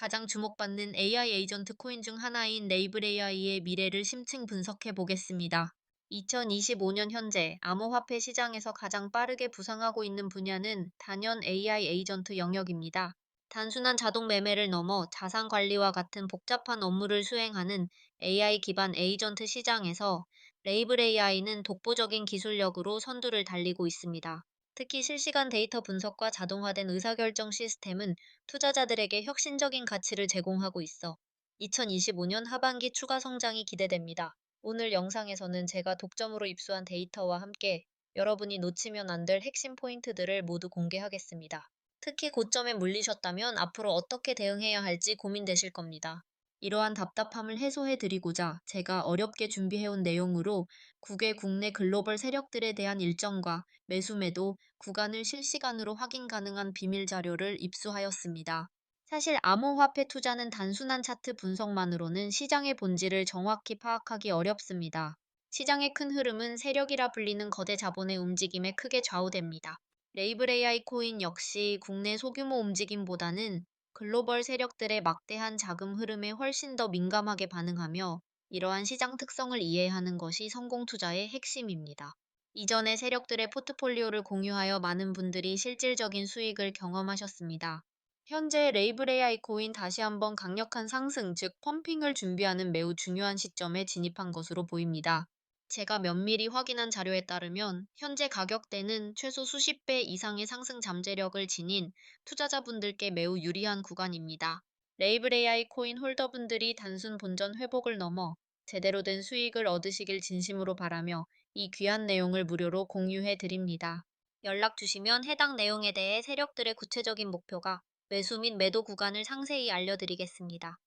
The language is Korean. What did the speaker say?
가장 주목받는 AI 에이전트 코인 중 하나인 레이블 AI의 미래를 심층 분석해 보겠습니다. 2025년 현재 암호화폐 시장에서 가장 빠르게 부상하고 있는 분야는 단연 AI 에이전트 영역입니다. 단순한 자동 매매를 넘어 자산 관리와 같은 복잡한 업무를 수행하는 AI 기반 에이전트 시장에서 레이블 AI는 독보적인 기술력으로 선두를 달리고 있습니다. 특히 실시간 데이터 분석과 자동화된 의사결정 시스템은 투자자들에게 혁신적인 가치를 제공하고 있어 2025년 하반기 추가 성장이 기대됩니다. 오늘 영상에서는 제가 독점으로 입수한 데이터와 함께 여러분이 놓치면 안 될 핵심 포인트들을 모두 공개하겠습니다. 특히 고점에 물리셨다면 앞으로 어떻게 대응해야 할지 고민되실 겁니다. 이러한 답답함을 해소해 드리고자 제가 어렵게 준비해온 내용으로 국외 국내 글로벌 세력들에 대한 일정과 매수 매도 구간을 실시간으로 확인 가능한 비밀 자료를 입수하였습니다. 사실 암호화폐 투자는 단순한 차트 분석만으로는 시장의 본질을 정확히 파악하기 어렵습니다. 시장의 큰 흐름은 세력이라 불리는 거대 자본의 움직임에 크게 좌우됩니다. 레이블 AI 코인 역시 국내 소규모 움직임보다는 글로벌 세력들의 막대한 자금 흐름에 훨씬 더 민감하게 반응하며 이러한 시장 특성을 이해하는 것이 성공 투자의 핵심입니다. 이전에 세력들의 포트폴리오를 공유하여 많은 분들이 실질적인 수익을 경험하셨습니다. 현재 레이블 AI 코인 다시 한번 강력한 상승, 즉 펌핑을 준비하는 매우 중요한 시점에 진입한 것으로 보입니다. 제가 면밀히 확인한 자료에 따르면 현재 가격대는 최소 수십 배 이상의 상승 잠재력을 지닌 투자자분들께 매우 유리한 구간입니다. 레이블 AI 코인 홀더분들이 단순 본전 회복을 넘어 제대로 된 수익을 얻으시길 진심으로 바라며 이 귀한 내용을 무료로 공유해 드립니다. 연락 주시면 해당 내용에 대해 세력들의 구체적인 목표가 매수 및 매도 구간을 상세히 알려드리겠습니다.